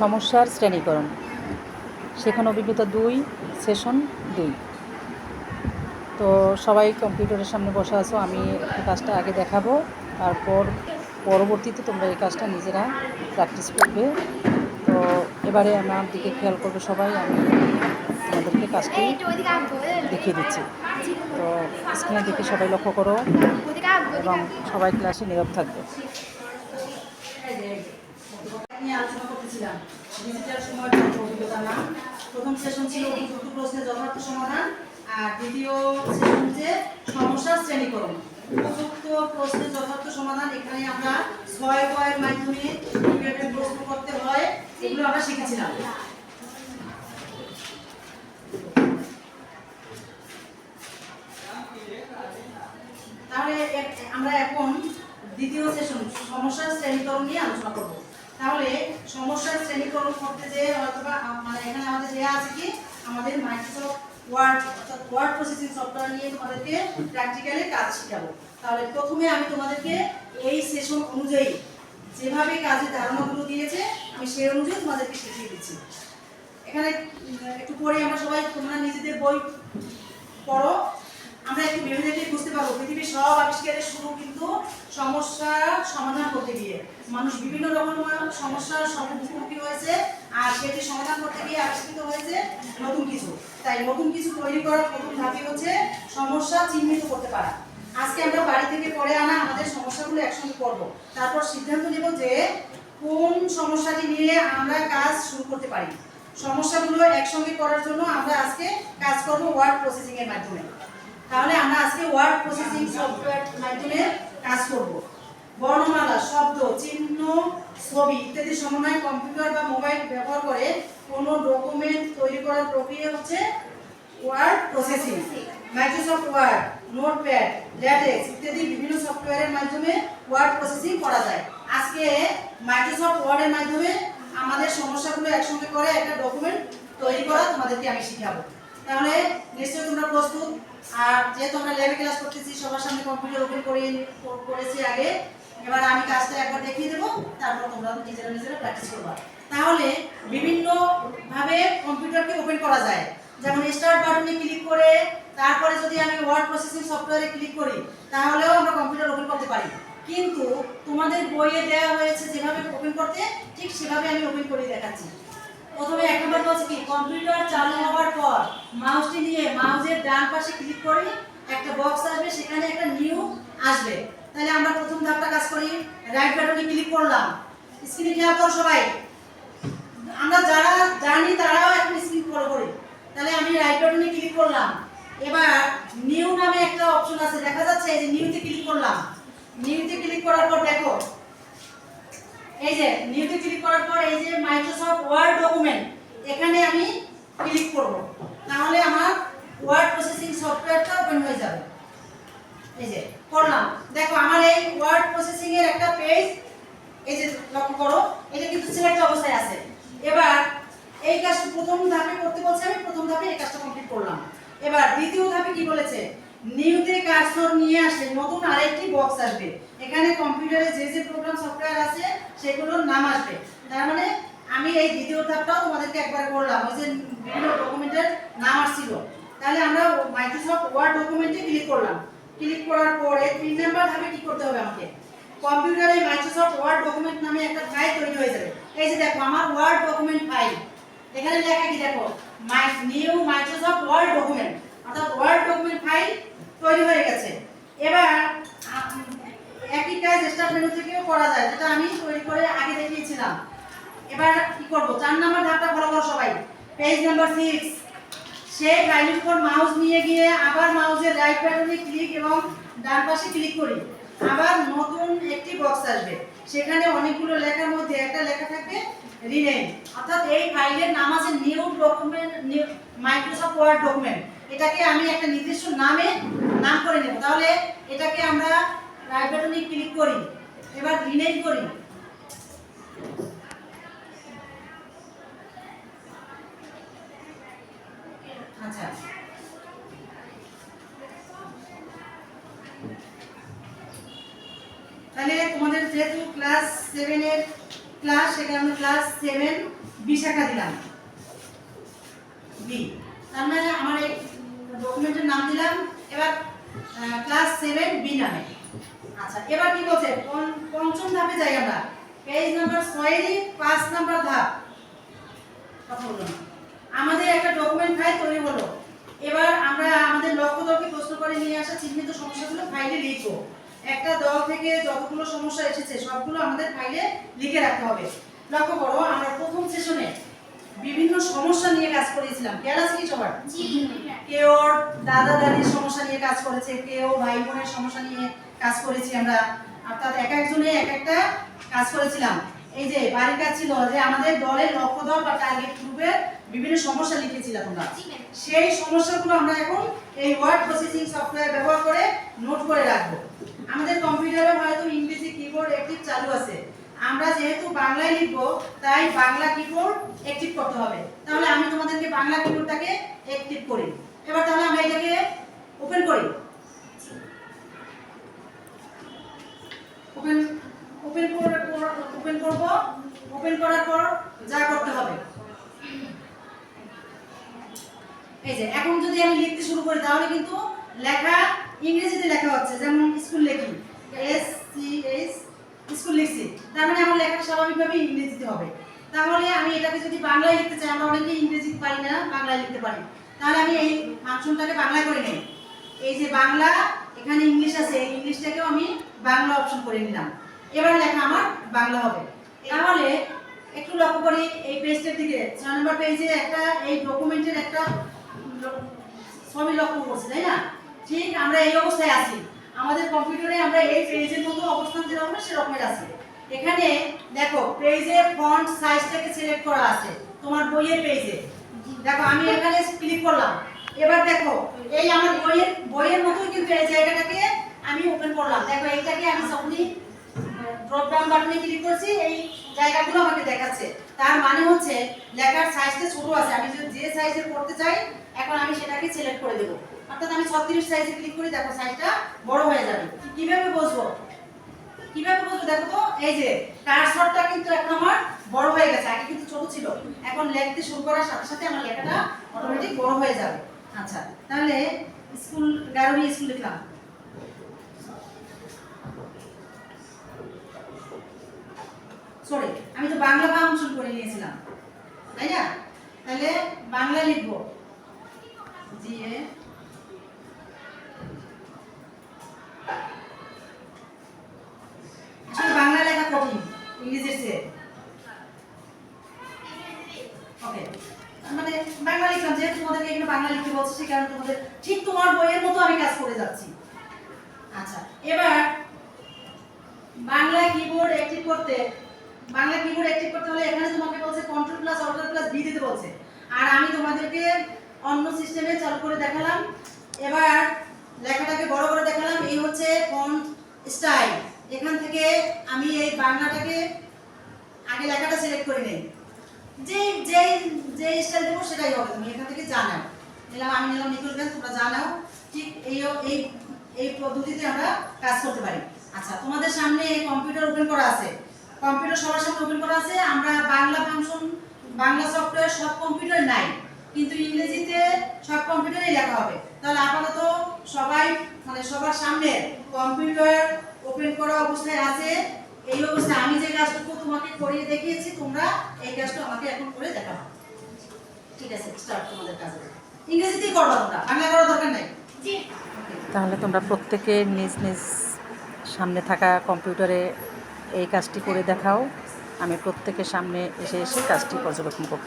সমস্যার শ্রেণীকরণ। সেখানে অভিজ্ঞতা দুই, সেশন দুই। তো সবাই কম্পিউটারের সামনে বসে আছো, আমি কাজটা আগে দেখাবো, তারপর পরবর্তীতে তোমরা এই কাজটা নিজেরা প্র্যাকটিস করবে। তো এবারে আমার দিকে খেয়াল করবে সবাই, আমি তোমাদেরকে কাজটি দেখিয়ে দিচ্ছি। তো স্ক্রিনে দেখে সবাই লক্ষ্য করো, এবং সবাই ক্লাসে নীরব থাকবে। আলোচনা করতেছিলাম। ডিজিটাল সময়ের অভিজ্ঞতা নাম প্রথম সেশন ছিল প্রশ্নের যথার্থ সমাধান, আর দ্বিতীয় সেশন হচ্ছে সমস্যার শ্রেণীকরণ। উপযুক্ত প্রশ্নের যথার্থ সমাধান এখানে আমরা ছয় বয়ের মাধ্যমে প্রশ্ন করতে হয়, এগুলো আমরা শিখেছিলাম। তাহলে আমরা এখন দ্বিতীয় সেশন সমস্যার শ্রেণীকরণ নিয়ে আলোচনা করব। তাহলে সমস্যার শ্রেণীকরণ করতে যে অথবা মানে এখানে আমাদের দেওয়া আছে কি? আমাদের মাইক্রোসফট ওয়ার্ড অর্থাৎ ওয়ার্ড প্রসেসিং সফটওয়্যার নিয়ে তোমাদেরকে প্র্যাকটিক্যালি কাজ শেখাবো। তাহলে প্রথমে আমি তোমাদেরকে এই সেশন অনুযায়ী যেভাবে কাজের ধারণাগুলো দিয়েছে, আমি সেই অনুযায়ী তোমাদেরকে শিখিয়ে দিচ্ছি। এখানে একটু পরে আমরা সবাই তোমরা নিজেদের বই পড়ো। আমরা একটু ভেবে দেখলে বুঝতে পারব, পৃথিবীর সব আবিষ্কারের শুরু কিন্তু সমস্যার সমাধান করতে গিয়ে। মানুষ বিভিন্ন রকম সমস্যার সম্মুখীন হয়েছে আর সেটি সমাধান করতে গিয়ে আবিষ্কৃত হয়েছে নতুন কিছু। তাই নতুন কিছু তৈরি করার প্রথম ধাপই হচ্ছে সমস্যা চিহ্নিত করতে পারা। আজকে আমরা বাড়ি থেকে পড়ে আনা আমাদের সমস্যাগুলো একসঙ্গে করব তারপর সিদ্ধান্ত নেব যে কোন সমস্যাটি নিয়ে আমরা কাজ শুরু করতে পারি। সমস্যাগুলো একসঙ্গে করার জন্য আমরা আজকে কাজ করব ওয়ার্ড প্রসেসিংয়ের মাধ্যমে। তাহলে আমরা আজকে ওয়ার্ড প্রসেসিং সফটওয়্যার মাধ্যমে কাজ করব। বর্ণমালা, শব্দ, চিহ্ন, ছবি ইত্যাদি সমন্বয় কম্পিউটার বা মোবাইল ব্যবহার করে কোনো ডকুমেন্ট তৈরি করার প্রক্রিয়া হচ্ছে word processing Microsoft word notepad LaTeX ইত্যাদি বিভিন্ন সফটওয়্যারের মাধ্যমে ওয়ার্ড প্রসেসিং করা যায়। আজকে মাইক্রোসফট ওয়ার্ডের মাধ্যমে আমাদের সমস্যাগুলো একসঙ্গে করে একটা ডকুমেন্ট তৈরি করা তোমাদেরকে আমি শিখাবো। তাহলে নিশ্চয়ই তোমরা প্রস্তুত। আর যেহেতু আমরা ল্যাবে ক্লাস করতেছি, সবার সামনে কম্পিউটার ওপেন করে করেছি আগে, এবার আমি কাজটা একবার দেখিয়ে দেবো, তারপর তোমরা নিজেরা নিজেরা প্র্যাকটিস করবা। তাহলে বিভিন্ন ভাবে কম্পিউটারকে ওপেন করা যায়। যেমন স্টার্ট বাটনে ক্লিক করে, তারপরে যদি আমি ওয়ার্ড প্রসেসিং সফটওয়্যারে ক্লিক করি, তাহলেও আমরা কম্পিউটার ওপেন করতে পারি। কিন্তু তোমাদের বইয়ে দেওয়া হয়েছে যেভাবে ওপেন করতে, ঠিক সেভাবে আমি ওপেন করে দেখাচ্ছি। প্রথমে এক নম্বর বলছে কি, কম্পিউটার চালু হওয়ার পর মাউসটি নিয়ে মাউসের ডান পাশে ক্লিক করে একটা বক্স আসবে, সেখানে একটা নিউ আসবে। তাহলে আমরা প্রথম ধাপটা কাজ করি রাইট বাটনে ক্লিক করলাম। স্ক্রিনে খেয়াল করো সবাই, আমরা যারা জানি তারাও এখন স্ক্রিন ফলো করি। তাহলে আমি রাইট বাটনে ক্লিক করলাম। এবার নিউ নামে একটা অপশন আছে, দেখা যাচ্ছে এই যে নিউতে ক্লিক করলাম। নিউতে ক্লিক করার পর দেখো এই যে নিউতে ক্লিক করার পর এই যে মাইক্রোসফট ওয়ার্ড ডকুমেন্ট এখানে আমি ক্লিক করব। তাহলে আমার ওয়ার্ড প্রসেসিং সফটওয়্যারটা ওপেন হয়ে যাবে। এই যে, করলাম। দেখো, আমার এই ওয়ার্ড প্রসেসিং এর একটা পেজ এই যে লক্ষ্য করো, এটা কিন্তু সিলেক্ট অবস্থায় আছে। এবার এই কাজ প্রথম ধাপে করতে বলছে আমি, প্রথম ধাপে এই কাজটা কমপ্লিট করলাম। এবার দ্বিতীয় ধাপে কি বলেছে? নিউতে কার্সর নিয়ে আসলে নতুন আরেকটি বক্স আসবে। এখানে কম্পিউটারে যে যে প্রোগ্রাম সফটওয়্যার আছে, সেগুলোর নাম আসবে। তার মানে আমি এই দ্বিতীয় ধাপটাও তোমাদেরকে একবার করলাম ওই যে বিভিন্ন ডকুমেন্টের নাম আসছিল। তাহলে আমরা মাইক্রোসফট ওয়ার্ড ডকুমেন্টে ক্লিক করলাম। ক্লিক করার পরে তিন নাম্বার ধাপে কি করতে হবে আমাকে? কম্পিউটারে মাইক্রোসফট ওয়ার্ড ডকুমেন্ট নামে একটা ফাইল তৈরি হয়ে যাবে। এই যে দেখো, আমার ওয়ার্ড ডকুমেন্ট ফাইল এখানে লেখা কি দেখো? নিউ মাইক্রোসফট ওয়ার্ড ডকুমেন্ট অর্থাৎ ওয়ার্ড ডকুমেন্ট ফাইল তৈরি হয়ে গেছে। এবার একই কাজ স্টার্ট মেনু থেকেও করা যায়, যেটা আমি তৈরি করে আগে দেখিয়েছিলাম। এবার কি করব? চার নাম্বার ধাপটা ফলো করো সবাই। পেজ নাম্বার সিক্স সেই ফাইলের উপর মাউস নিয়ে গিয়ে আবার মাউসের রাইট বাটনে ক্লিক এবং ডান পাশে ক্লিক করি। আবার নতুন একটি বক্স আসবে। সেখানে অনেকগুলো লেখার মধ্যে একটা লেখা থাকবে রিনেম অর্থাৎ এই ফাইলের নাম আছে new document Microsoft word document এটাকে আমি একটা নির্দিষ্ট নামে নাম করে নেব। তাহলে এটাকে আমরা রাইট ক্লিক করি, এবার রিনেম করি। আচ্ছা। তাহলে তোমাদের যেহেতু ক্লাস সেভেনের ক্লাস সেখানে আমি ক্লাস সেভেন বি শাখা দিলাম। বি তার মানে আমার ডকুমেন্টের নাম দিলাম। এবার ক্লাস সেভেন বি নামে। আচ্ছা এবার কি বলছে? পঞ্চ- পঞ্চম ধাপে যাই আমরা। পেজ নাম্বার ছয়েরই পাঁচ নাম্বার ধাপ। কথা বলল না। আমাদের একটা ডকুমেন্ট ফাইল তৈরি হলো। এবার আমরা আমাদের লক্ষ্য দলকে প্রশ্ন করে নিয়ে আসা চিহ্নিত সমস্যাগুলো ফাইলে লিখব। একটা দল থেকে যতগুলো সমস্যা এসেছে, সবগুলো আমাদের ফাইলে লিখে রাখতে হবে। লক্ষ্য করো, আমরা প্রথম সেশনে সমস্যা নিয়ে কাজ করেছিলাম। খেয়াল আছে কি সবার? কেউ ওর দাদা দাদির সমস্যা নিয়ে কাজ করেছে কেউ ভাই বোনের সমস্যা নিয়ে কাজ করেছি আমরা। অর্থাৎ এক একজনে এক একটা কাজ করেছিলাম। এই যে বাড়ির কাজ ছিল যে আমাদের দলের লক্ষ্য দল বা টার্গেট গ্রুপের বিভিন্ন সমস্যা লিখেছিলাম তোমরা সেই সমস্যাগুলো আমরা এখন এই ওয়ার্ড প্রসেসিং সফটওয়্যার ব্যবহার করে নোট করে রাখব। আমাদের কম্পিউটারে হয়তো ইংরেজি কিবোর্ড অ্যাক্টিভ চালু আছে। আমরা যেহেতু বাংলায় লিখব, তাই বাংলা কিবোর্ড অ্যাক্টিভ করতে হবে। তাহলে আমি তোমাদেরকে বাংলা কিবোর্ডটাকে অ্যাক্টিভ করি। এবার তাহলে আমরা এটাকে ওপেন করি। ওপেন ওপেন ওপেন করব। ওপেন করার পর যা করতে হবে। এই যে, এখন যদি আমি লিখতে শুরু করি, তাহলে কিন্তু লেখা, ইংরেজিতে লেখা হচ্ছে, যেমন স্কুল লেখি। এস সি এস স্কুল লিখছি। তার মানে আমার লেখা স্বাভাবিকভাবে ইংরেজিতে হবে। তাহলে আমি এটাকে যদি বাংলায় লিখতে চাই, আমরা অনেকে ইংরেজি পারি না, বাংলায় লিখতে পারি। তাহলে আমি এই ফাংশনটাকে বাংলায় করে নিই। এই যে বাংলা, এখানে ইংলিশ আছে, এই ইংলিশটাকেও আমি বাংলা অপশন করে নিলাম। এবার লেখা আমার বাংলা হবে। তাহলে একটু লক্ষ্য করি, এই পেজটার দিকে। ছয় নম্বর পেজে একটা, এই ডকুমেন্টের একটা ছবি লক্ষ্য করছি, তাই না? ঠিক আমরা এই অবস্থায় আছি। আমাদের কম্পিউটারে আমরা এই পেজের মতো অবস্থান যেরকম সেরকমের আছে। এখানে দেখো পেজের ফন্ট সাইজটাকে সিলেক্ট করা আছে, তোমার বইয়ের পেজে দেখো, আমি এখানে ক্লিক করলাম। এবার দেখো, এই আমার বইয়ের বইয়ের মতো কিন্তু এই জায়গাটাকে আমি ওপেন করলাম। দেখো, এইটাকে আমি যখনই ড্রপ ডাউন বাটনে ক্লিক করছি, এই জায়গাগুলো আমাকে দেখাচ্ছে। তার মানে হচ্ছে, লেখার সাইজটা ছোট আছে। আমি যদি যে সাইজের পড়তে চাই, এখন আমি সেটাকে সিলেক্ট করে দেবো। অর্থাৎ আমি ছত্রিশ সাইজে ক্লিক করি, দেখো সাইজটা বড় হয়ে যাবে। কীভাবে বুঝব কীভাবে বুঝব দেখো তো? এই যে কারসরটা কিন্তু এখন আমার বড় হয়ে গেছে, আগে কিন্তু ছোট ছিল। এখন লিখতে শুরু করার সাথে সাথে আমার লেখাটা অটোমেটিক বড় হয়ে যাবে। আচ্ছা তাহলে স্কুল গারুনি স্কুল লিখলাম সরি আমি তো বাংলা ফাংশন করে নিয়েছিলাম। তাই না? তাহলে বাংলা লিখব। দিয়ে আচ্ছা এবার বাংলা কিবোর্ড অ্যাক্টিভ করতে, বাংলা কিবোর্ড অ্যাক্টিভ করতে হলে এখানে তোমাকে বলছে control plus alter plus B দিতে বলছে। আর আমি তোমাদেরকে অন্য সিস্টেমে চালু করে দেখালাম। এবার লেখাটাকে বড় করে দেখালাম, এই হচ্ছে ফন্ট স্টাইল এখান থেকে আমি এই বাংলাটাকে আগে লেখাটা সিলেক্ট করে নেই। যে যে যে স্টাইল দেবো সেটাই হবে, তুমি এখান থেকে জানাও নিলাম, আমি নিলাম ব্যাংক তোমরা জানাও ঠিক এই এই এই পদ্ধতিতে আমরা কাজ করতে পারি। আচ্ছা তোমাদের সামনে কম্পিউটার ওপেন করা আছে। কম্পিউটার সবার সামনে ওপেন করা আছে। আমরা বাংলা ফাংশন বাংলা সফটওয়্যার সব কম্পিউটার নাই। কিন্তু ইংরেজিতে সব কম্পিউটারেই লেখা হবে। তাহলে আপাতত সবাই মানে সবার সামনে কম্পিউটার ওপেন করা অবস্থায় আছে। এই অবস্থায় আমি যে কাজটুকু তোমাকে করিয়ে দেখিয়েছি, তোমরা এই কাজটা আমাকে এখন করে দেখাও। ঠিক আছে স্টার্ট তোমাদের কাজ। ইংরেজিতেই করবা তোমরা। বাংলা করার দরকার নাই। তাহলে তোমরা প্রত্যেকে নিজ নিজ সামনে থাকা কম্পিউটারে এই কাজটি করে দেখাও। আমি প্রত্যেকের সামনে এসে এসে কাজটি পর্যবেক্ষণ করব।